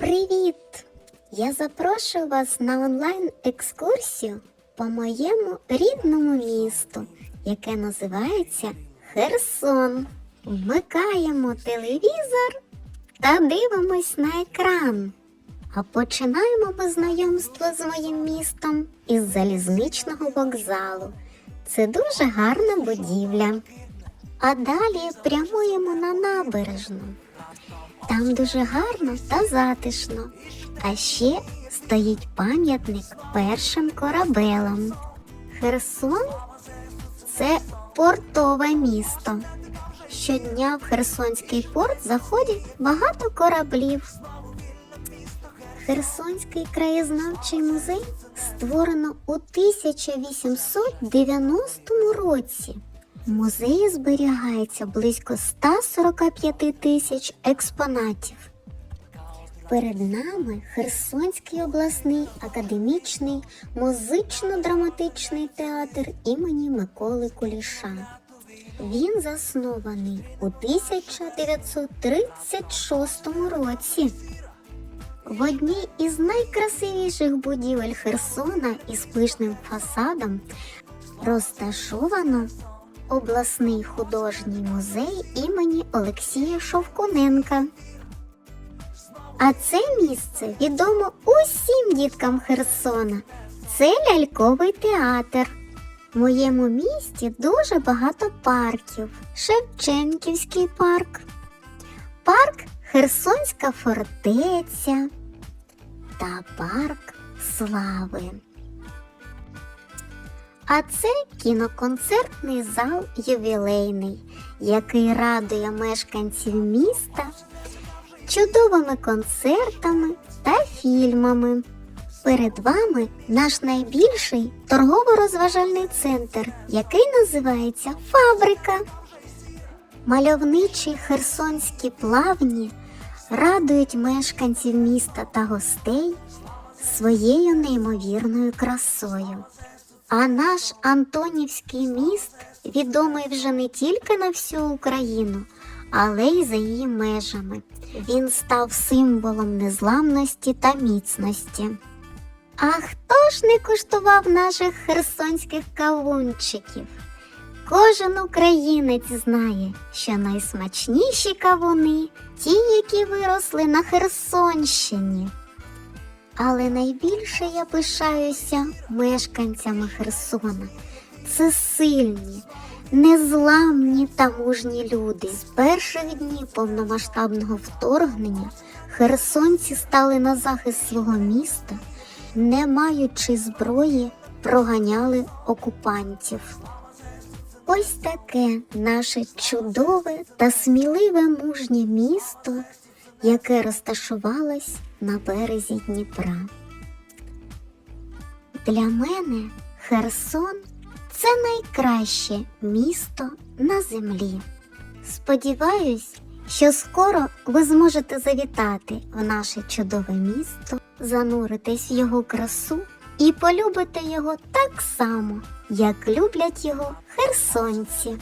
Привіт! Я запрошую вас на онлайн-екскурсію по моєму рідному місту, яке називається Херсон. Вмикаємо телевізор та дивимось на екран. А починаємо ми знайомство з моїм містом із залізничного вокзалу. Це дуже гарна будівля. А далі прямуємо на набережну. Там дуже гарно та затишно. А ще стоїть пам'ятник першим корабелам. Херсон це портове місто. Щодня в Херсонський порт заходять багато кораблів. Херсонський краєзнавчий музей створено у 1890 році. В музеї зберігається близько 145 тисяч експонатів. Перед нами Херсонський обласний академічний музично-драматичний театр імені Миколи Куліша. Він заснований у 1936 році. В одній із найкрасивіших будівель Херсона із пишним фасадом розташовано обласний художній музей імені Олексія Шовкуненка. А це місце відомо усім діткам Херсона. Це ляльковий театр. В моєму місті дуже багато парків. Шевченківський парк, парк Херсонська фортеця та парк Слави. А це кіноконцертний зал ювілейний, який радує мешканців міста чудовими концертами та фільмами. Перед вами наш найбільший торгово-розважальний центр, який називається Фабрика. Мальовничі херсонські плавні радують мешканців міста та гостей своєю неймовірною красою. А наш Антонівський міст відомий вже не тільки на всю Україну, але й за її межами. Він став символом незламності та міцності. А хто ж не куштував наших херсонських кавунчиків? Кожен українець знає, що найсмачніші кавуни ті, які виросли на Херсонщині. Але найбільше я пишаюся мешканцями Херсона. Це сильні, незламні та мужні люди. З перших днів повномасштабного вторгнення херсонці стали на захист свого міста, не маючи зброї, проганяли окупантів. Ось таке наше чудове та сміливе мужнє місто, яке розташувалось на березі Дніпра. Для мене Херсон це найкраще місто на землі. Сподіваюсь, що скоро ви зможете завітати в наше чудове місто, зануритись в його красу і полюбити його так само, як люблять його херсонці.